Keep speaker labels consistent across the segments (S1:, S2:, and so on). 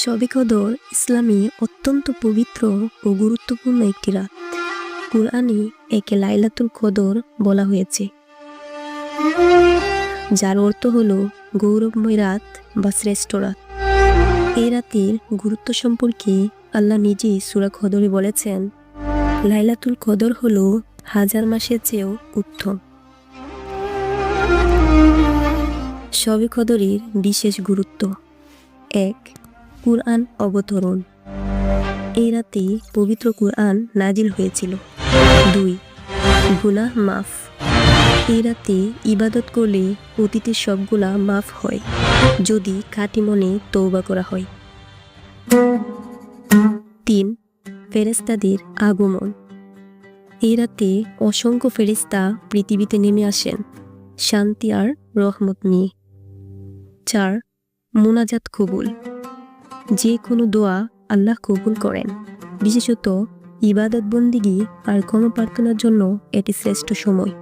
S1: শবে কদর ইসলামী অত্যন্ত পবিত্র ও গুরুত্বপূর্ণ একটি রাত। কুরআনে একে লাইলাতুল কদর বলা হয়েছে। যার অর্থ হল গৌরবময় রাত বা শ্রেষ্ঠ রাত। এই রাতের গুরুত্ব সম্পর্কে আল্লাহ নিজেই সুরা কদরে বলেছেন, লাইলাতুল কদর হল হাজার মাসের চেয়েও উত্তম। শবে কদরের বিশেষ গুরুত্ব এক কুরআন অবতরণ। এই রাতে পবিত্র কুরআন নাজিল হয়েছিল। দুই, গুনাহ মাফ। এই রাতে ইবাদত করলে অতীতের সবগুলা মাফ হয়, যদি খাঁটি মনে তৌবা করা হয়। তিন ফেরেস্তাদের আগমন। এই রাতে অসংখ্য ফেরেস্তা পৃথিবীতে নেমে আসেন, শান্তি আর রহমত নিয়ে। চার, মোনাজাত কবুল। যে কোনো দোয়া আল্লাহ কবুল করেন। বিশেষত ইবাদত বন্দিগি আর ক্ষমা প্রার্থনার জন্য এটি শ্রেষ্ঠ সময়।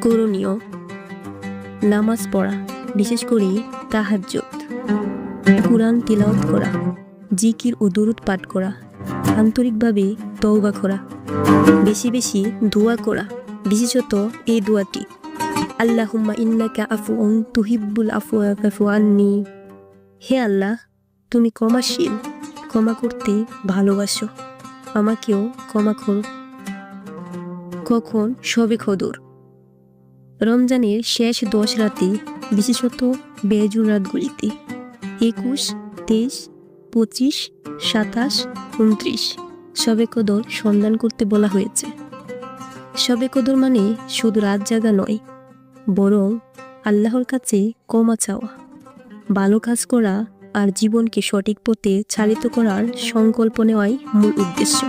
S1: করণীয়, নামাজ পড়া, বিশেষ করে তাহাজ্জুদ। কোরআন তিলাওয়াত করা, জিকির ও দুরুদ পাঠ করা, আন্তরিকভাবে তওবা করা, বেশি বেশি দোয়া করা, বিশেষত এই দোয়াটি। আল্লাহুম্মা ইন্নাকা আফুউন তুহিব্বুল আফওয়া ফাফু আন্নি হে আল্লাহ, তুমি ক্ষমাশীল, ক্ষমা করতে ভালোবাসো, আমাকেও ক্ষমা করো। কখন সবে খদর। রমজানের শেষ দশ রাতে, বিশেষত বেজুর রাতগুলিতে, একুশ, তেইশ, পঁচিশ, সাতাশ, উনত্রিশ, সবে কদর সন্ধান করতে বলা হয়েছে। সবে কদর মানে শুধু রাত জাগা নয় বরং আল্লাহর কাছে ক্ষমা চাওয়া। ভালো কাজ করা আর জীবনকে সঠিক পথে চালিত করার সংকল্প নেওয়াই মূল উদ্দেশ্য।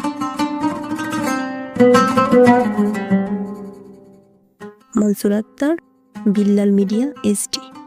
S1: Mansur Akhtar, Billal media ST